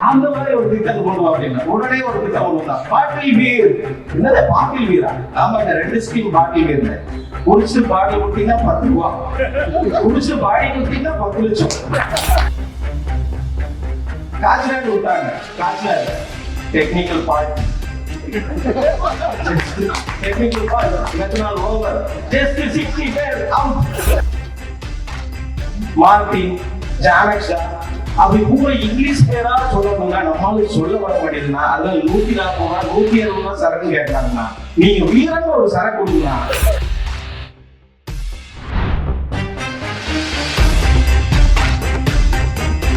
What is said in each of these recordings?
அந்த மாதிரி ஒரு திட்டத்தை கொண்டு வா அப்படின்னா உடனே ஒரு திட்டம் கொண்டு வந்தா பாட்டில் வீர். என்னது பாட்டில் வீரா? ஆமா இந்த ரெண்டு ஸ்கீம் பாட்டில் பீர் குடிச்சு பாடி குட்டிங்கன்னா பத்து ரூபா. குடிச்சு பாடி குட்டிங்கன்னா பத்து லட்சம். காய்ச்சலாண்டு விட்டாங்க. காய்ச்சலாண்டு technical part technical part methanol over just sixty பேர் அவுட் மார்டின் ஜானக்ஷா அப்படி கூட இங்கிலீஷ் பேரா சொல்லணும்னா நம்மளுக்கு சொல்ல வர மாட்டேங்குதுன்னா அதான் நூத்தி நாற்பது ரூபா நூத்தி அறுபது ரூபா சரக்கு கேட்கறாங்கன்னா நீங்க வீரன் ஒரு சரக்கு கொடுங்க.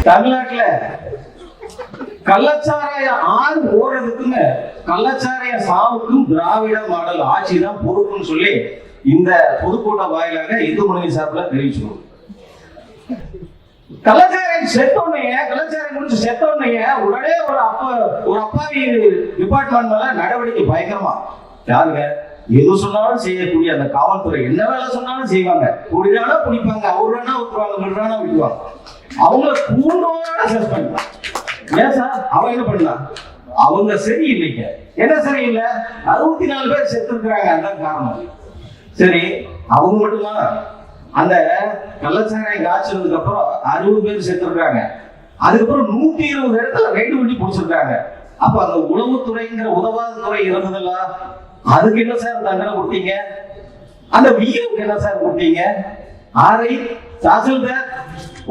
தமிழ்நாட்டுல கள்ளச்சாராய ஆறு ஓடுறதுக்குன்னு கள்ளச்சாராய சாவுக்கும் திராவிட மாடல் ஆட்சி தான் பொறுப்புன்னு சொல்லி இந்த பொதுக்கூட்ட வாயிலாக இந்து முன்னணி சார்பில் தெரிவிச்சுக்கணும். கலாச்சாரம் செத்தோன்னே கலாச்சாரம் முடிச்சு செத்தோன்னே உடனே ஒரு அப்பா ஒரு அப்பாவி டிபார்ட்மெண்ட் மேல நடவடிக்கை பயங்கரமா. யாருங்க? எது சொன்னாலும் செய்யக்கூடிய அந்த காவல்துறை என்ன வேலை சொன்னாலும் செய்வாங்க. குடிதானா குடிப்பாங்க அவர் வேணா விட்டுருவாங்க விடுறானா விட்டுருவாங்க அவங்க கூண்டோட சஸ்பெண்ட் ஏன் சார்? அவன் என்ன பண்ணலாம் அவங்க சரியில்லைங்க. என்ன சரியில்லை? அறுபத்தி நாலு பேர் செத்து இருக்கிறாங்க அதான் காரணம். சரி அவங்க மட்டும்தான். அந்த கள்ளச்சாராயம் காய்ச்சதுக்கு அப்புறம் அறுபது பேர் செத்துருக்காங்க அதுக்கப்புறம் நூத்தி இருபது இடத்துல ரைடு பண்ணி பிடிச்சிருக்காங்க. அப்ப அந்த உளவுத்துறைங்கிற உதவாத துறை இருந்ததுல்ல. அதுக்கு என்ன சார் தண்டனை கொடுத்தீங்க? அந்த விஏக்கு என்ன சார் கொடுத்தீங்க? ஆரை தாசில்தார்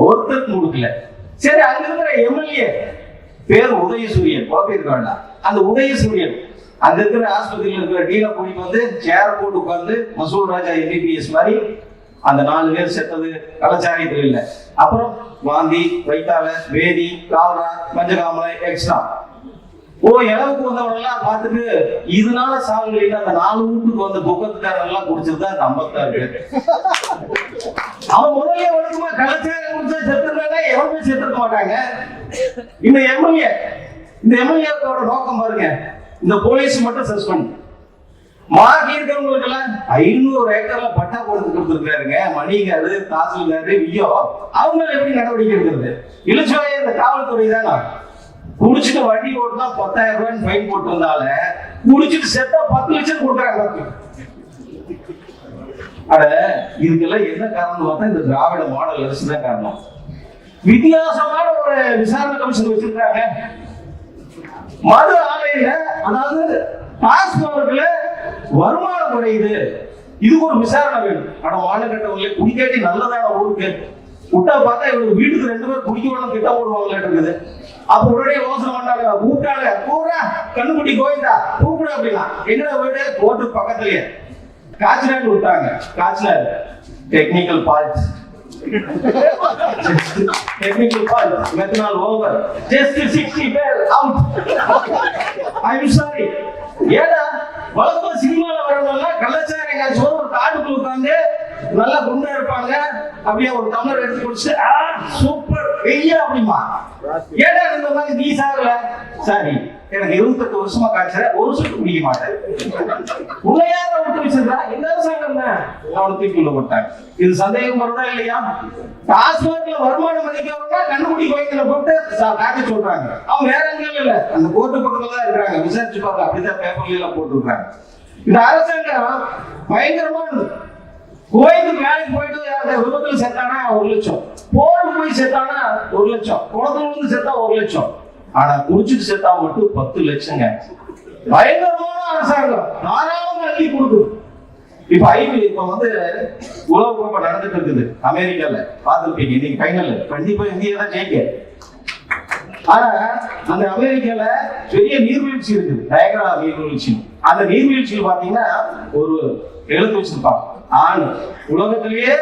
ஒருத்தருக்கு கொடுக்கல. சரி அங்க இருக்கிற எம்எல்ஏ பேர் உதயசூரியன் குழப்பிருக்க வேண்டாம் அந்த உதயசூரியன் அங்க இருக்கிற ஆஸ்பத்திரியில் இருக்கிற டீனை கூட்டிட்டு வந்து சேர் போட்டு உட்கார்ந்து மசூல் ராஜா எம்பிபிஎஸ் மாதிரி அந்த நாலு பேர் செத்தது கலாச்சாரியத்தில் இல்லை. அப்புறம் வாந்தி வைத்தால வேதி காவரா மஞ்சகாமலை எக்ஸ்ட்ரா ஓ இளவுக்கு வந்தவரெல்லாம் பார்த்துட்டு இதனால சாகுகளில் அந்த நாலு வீட்டுக்கு வந்த புக்கத்துக்காரெல்லாம் எல்லாம் குடிச்சிருந்தா நம்பத்தான் இருக்கு அவன் முதல்ல ஒழுக்கமா கலாச்சாரம் குடிச்சா செத்துருக்காங்க எவனுமே செத்துருக்க மாட்டாங்க. இந்த எம்எல்ஏ இந்த எம்எல்ஏக்கோட நோக்கம் பாருங்க. இந்த போலீஸ் மட்டும் சஸ்பெண்ட். மார்க் இருக்கிறவங்களுக்கு எல்லாம் ஐநூறு ஏக்கர்ல பட்டா போட்டு கொடுத்துருக்காருங்க மணிகாரு தாசில்தாரு வியோ அவங்க எப்படி நடவடிக்கை எடுக்கிறது? இழுச்சுவாய இந்த காவல்துறை தானா? குடிச்சிட்டு வண்டி ஓட்டுனா பத்தாயிரம் ரூபாய் ஃபைன் போட்டிருந்தால குடிச்சிட்டு செத்தா பத்து லட்சம் கொடுக்குறாங்க அட இதுக்கெல்லாம் என்ன காரணம் பார்த்தா இந்த திராவிட மாடல் அரசு தான் காரணம். வித்தியாசமான ஒரு விசாரணை கமிஷன் வச்சிருக்காங்க மது ஆலையில அதாவது டாஸ்மார்க்ல வருமானம் குறையுது இது ஒரு விசாரணை வேணும். ஆனா மாநகரங்களே குடிக்காட்டி நல்லதான ஊருக்கு விட்டா பார்த்தா இவங்க வீட்டுக்கு ரெண்டு பேரும் குடிக்க வேணும் கிட்ட போடுவாங்களே இருக்குது அப்ப உடனே யோசனை பண்ணாங்க. கூப்பிட்டாங்க. கூறா கண்ணுக்குட்டி கோயிந்தா கூப்பிடு அப்படின்னா. எங்கட வீடு? கோட்டு பக்கத்துலயே. காய்ச்சலாண்டு விட்டாங்க. காய்ச்சலாடு டெக்னிக்கல் பார்ட்ஸ் டெக்னிக்கல் பால் மெத்தனால் ஓவர் ஜஸ்ட் சிக்ஸ்டி பேர் அவுட் ஐ எம் சாரி ஏடா வழக்கமா சினிமால வரவங்க கள்ளச்சார எங்காச்சும் ஒரு காட்டுக்குள்ள உட்காந்து நல்லா குண்டா இருப்பாங்க. அப்படியே ஒரு டம்ளர் எடுத்து குடிச்சு சூப்பர். வெய்யா அப்படிமா? ஏடா இந்த மாதிரி நீ சாகல? சாரி. எனக்கு இருபத்தெட்டு வருஷமா காய்ச்சல ஒரு சொட்டு குடிக்க மாட்டேன். உன்னை யார விட்டு வச்சிருந்தா எல்லாரும் சாகல. அவனை தூக்கி போட்டாங்க. இது சந்தேகம் வருதா இல்லையா? டாஸ்மாக்ல வருமானம் மதிக்கிறவங்க கண்டுபிடி கோயில போட்டு சா- காட்ட சொல்றாங்க. அவங்க வேற எங்க இல்ல. அந்த கோர்ட்டு பக்கத்துல தான் இருக்கிறாங்க. விசாரிச்சு பார்க்க அப்படிதான் பேப்பர்ல எல்லாம் போட்டுருக்காங்க இந்த அரசாங்கம் பயங்கரமானது. கோயிலுக்கு வேலைக்கு போயிட்டு விபத்துல செத்தானா ஒரு லட்சம். போருக்கு போய் செத்தானா ஒரு லட்சம். குளத்துல விழுந்து செத்தா ஒரு லட்சம். ஆனா குடிச்சிட்டு செத்தா மட்டும் பத்து லட்சங்க. பயங்கரமான அரசாங்கம். தாராளமா அள்ளி கொடுக்குது இப்ப ஐபி இப்ப வந்து உலக கோப்பை நடந்துட்டு இருக்குது. அமெரிக்கால. பார்த்துருப்பீங்க. இன்னைக்கு ஃபைனல் கண்டிப்பா இந்தியா தான் ஜெயிக்க. ஆனா அந்த அமெரிக்கால பெரிய நீர்வீழ்ச்சி இருக்குது. டயக்ரா நீர்வீழ்ச்சி. அந்த நீர்வீழ்ச்சியில் பாத்தீங்கன்னா ஒரு எழுத்து வச்சிருப்பாங்க. ஆண். உலகத்திலேயே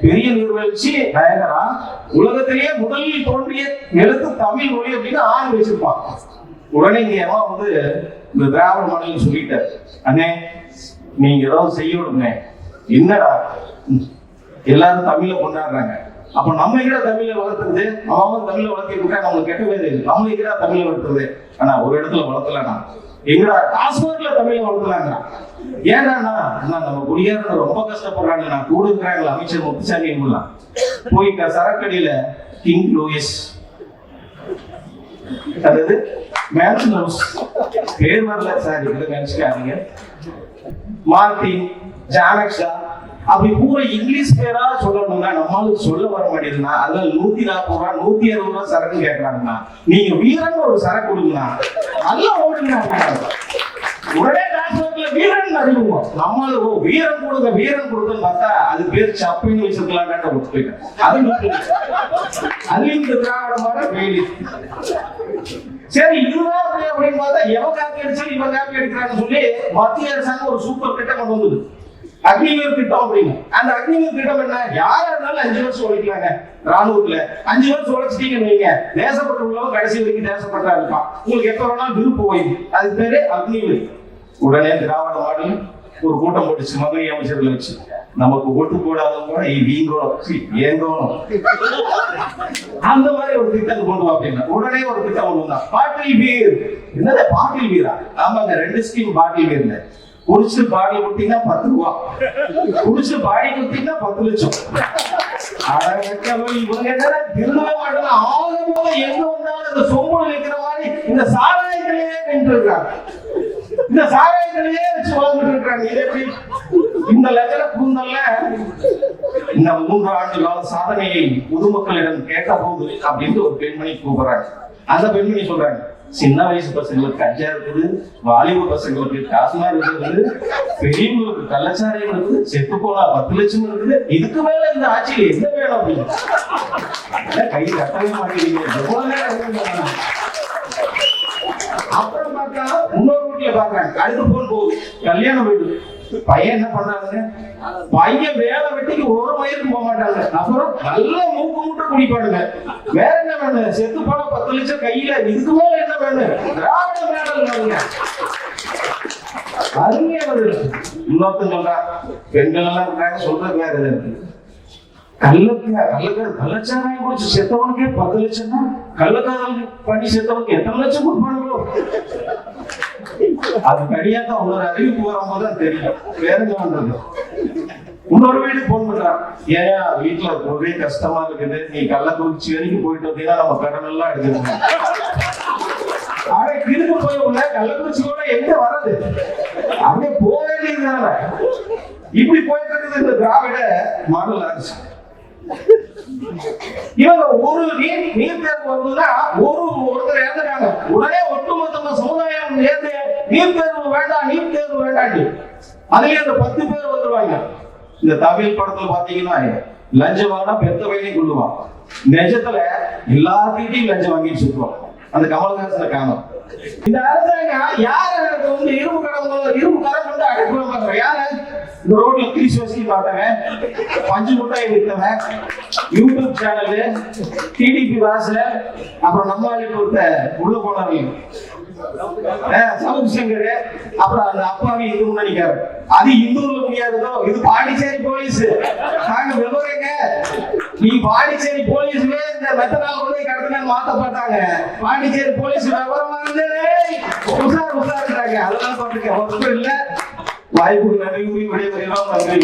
பெரிய நீர்வீழ்ச்சி நயகரா உலகத்திலேயே முதலில் தோன்றிய எழுத்து தமிழ் மொழி அப்படின்னு ஆண் வச்சிருப்பான் உடனே இங்க வந்து இந்த திராவிட மாடல் சொல்லிட்டார். அண்ணே நீங்க ஏதாவது செய்யணும்னே. என்னடா? எல்லாரும் தமிழ கொண்டாடுறாங்க. அப்ப நம்ம எங்கடா தமிழ வளர்த்துறது? அவன் தமிழ வளர்த்திட்டு இருக்கா நம்மளுக்கு கெட்ட பேர் இருக்கு. நம்ம எங்கடா தமிழ வளர்த்துறது? ஆனா ஒரு இடத்துல வளர்த்தலனா எங்கடா டாஸ்மார்க்ல தமிழை வளர்த்துறாங்க ஏன்னா அண்ணா, நம்ம குடியாரங்க ரொம்ப கஷ்டப்படுறாங்க. நான் கூட இருக்கிறாங்களா அமைச்சர் முத்துசாமி எல்லாம் போய் இந்த சரக்கடியில கிங் லூயிஸ் அதாவது மேன்சன் ஹவுஸ் பேர் வரல சார் இதுல நினைச்சுக்காதீங்க. மார்டின் ஜானக்ஷா. அப்படி பூரா இங்கிலீஷ் பேரா நம்மளுக்கு சொல்ல வர மாட்டேங்குதுன்னா அதுல நூத்தி நாற்பது ரூபா நூத்தி அறுபது ரூபா சரக்கு கேட்கறாங்கன்னா நீங்க வீரன் ஒரு சரக்கு கொடுங்கண்ணா. நல்லா ஓட்டுங்க உடனே டாக்டர்ல வீரன் அறிவுங்க நம்மளுக்கு வீரன் கொடுங்க வீரன் கொடுங்கன்னு பார்த்தா அது பேர் சப்பின்னு வச்சிருக்கலாம் விட்டு போயிட்டேன். அது இந்த திராவிட மாடல் வேலி. சரி இதுதான் அப்படின்னு பார்த்தா எவன் காப்பி அடிச்சு இவன் காப்பி அடிக்கிறான்னு சொல்லி மத்திய அரசாங்கம் ஒரு சூப்பர் திட்டம் கொண்டு வந்தது. அக்னிவீர் திட்டம் அப்படின்னு. அந்த அக்னிவீர் திட்டம் என்ன? யாரா இருந்தாலும் அஞ்சு வருஷம் உழைக்கலாங்க ராணுவத்துல. அஞ்சு வருஷம் உழைச்சிட்டீங்கன்னு வைங்க. தேசப்பட்டவங்களும் கடைசி வரைக்கும் தேசப்பட்டா இருப்பான் உங்களுக்கு எப்ப வேணாலும் விருப்பம் ஓய்வு அதுக்கு பேரு அக்னிவீர் உடனே திராவிட மாடல் ஒரு கூட்டம் போட்டுச்சு. மதுரை அமைச்சர்களை வச்சு. நமக்கு ஓட்டு போடாதவங்க கூட வீங்கணும். ஏங்கணும். அந்த மாதிரி ஒரு திட்டம் கொண்டு அப்படின்னா. உடனே ஒரு திட்டம் கொண்டு தான் பாட்டில் பீர் என்னது பாட்டில் பீரா ஆமாங்க ரெண்டு ஸ்கீம் பாட்டில் பீர்ல குடிச்சு பாடி கொடுத்தீங்கன்னா பத்து ரூபா. குடிச்சு பாடி கொடுத்தீங்கன்னா பத்து லட்சம். அட வெக்கமே, இவங்க என்னடா திருந்தவே மாட்டாங்க ஆக போக எங்க வந்தாலும் இந்த சொம்பு வைக்கிற மாதிரி இந்த சாராயத்திலேயே நின்று இருக்காங்க இந்த சாராயத்திலேயே வச்சு வாழ்ந்துட்டு இருக்காங்க இது எப்படி? இந்த லட்சண கூந்தல்ல இந்த மூன்று ஆண்டு கால சாதனையை பொதுமக்களிடம் கேட்ட போது அப்படின்னு ஒரு பெண்மணி கூப்பிடுறாங்க. அந்த பெண்மணி சொல்றாங்க சின்ன வயசு பசங்களுக்கு கஞ்சா இருக்குது வாலிப பசங்களுக்கு டாஸ்மாக் இருக்குது பெரியவங்களுக்கு கள்ளச்சாராயம் இருக்குது செத்து போனா பத்து லட்சம் இருக்குது. இதுக்கு மேல இந்த ஆட்சியில் என்ன வேணும் அப்படின்னு? கை கட்டவே மாட்டேங்கிறீங்க. அப்புறம் பார்த்தா இன்னொரு வீட்டுல பாக்குறாங்க அடுத்து போன் போகுது. கல்யாணம் வீடு பையன் என்ன பண்ணாங்க பையன் வேலை வெட்டிக்கு ஒரு மயிலுக்கு போக மாட்டாங்க அப்புறம் நல்ல மூக்கு மூட்டை குடிப்பாடுங்க வேற என்ன வேணும் செத்து போன பத்து லட்சம் கையில இதுக்கு மேல என்ன வேணும் திராவிட மேடல் வேணுங்க. அருமையா வருது. இன்னொருத்தன் சொல்றான் பெண்கள் எல்லாம் இருக்காங்க சொல்றது வேற எது இருக்கு கள்ளக்க கள்ளக்க கள்ளச்சாராயம் குடிச்சு செத்தவனுக்கு பத்து லட்சம்னா கள்ளக்காதல் பண்ணி செத்தவனுக்கு எத்தனை லட்சம் கொடுப்பானுங்களோ? அது கிடையாத ஒரு அறிவிப்பு வரும்போது தான் தெரியும். வேற என்ன பண்றது? இன்னொரு வீடு போன் பண்றான் ஏன் வீட்டுல ஒரே கஷ்டமா இருக்குது. நீ கள்ளக்குறிச்சி வரைக்கும் போயிட்டு வந்தீங்கன்னா நம்ம கடன் எல்லாம் எடுத்துக்கணும் ஆனா இதுக்கு போய் உள்ள கள்ளக்குறிச்சி கூட எங்க வர்றது? அப்படியே போக வேண்டியதுதானே? இப்படி போயிட்டு இருக்குது இந்த திராவிட மாடல் அரசு. இவங்க ஒரு நீர் நீர் தேர்வு வந்ததுன்னா ஒரு ஒருத்தர் இறந்துட்டாங்க. உடனே ஒட்டுமொத்தமா சமுதாயம் நேர்ந்து நீர் தேர்வு வேண்டாம் நீட் தேர்வு வேண்டாம் அதுலயே அந்த பத்து பேர் வந்துருவாங்க. இந்த தமிழ் படத்துல பாத்தீங்கன்னா லஞ்சம் வாங்கினா பெத்த பையனையும் கொள்ளுவான் நிஜத்துல எல்லாத்துக்கிட்டையும் லஞ்சம் வாங்கிட்டு சுத்துவான். அந்த கமலஹாசனை காணும். இந்த அரசாங்கம் யார் வந்து இரும்பு கடை இரும்பு கரை வந்து அடக்குவாங்க பாக்குறேன் யாரு? இந்த ரோட்ல கிரீஸ் வசதி பார்த்தவன் பஞ்சு முட்டாய் வித்தவன். யூடியூப் சேனலு டிடிபி வாச அப்புறம் நம்மளுக்கு ஒருத்த உள்ள போனவங்க. சவுத் சங்கர். அப்புறம் அந்த அப்பாவி இந்து நினைக்காரு அது இந்தூர்ல முடியாததோ இது பாண்டிச்சேரி போலீஸ். நாங்க விவரங்க நீ பாண்டிச்சேரி போலீஸ்ல இந்த மெத்தனால் கொண்டு கடத்தினு மாத்த பாண்டிச்சேரி போலீஸ் விவரமா இருந்தது உசார் உசாருன்றாங்க அதெல்லாம் பார்த்துக்க ஒன்றும் இல்ல. வாய்ப்பு நன்றி கூறி விடைபெறலாம் நன்றி.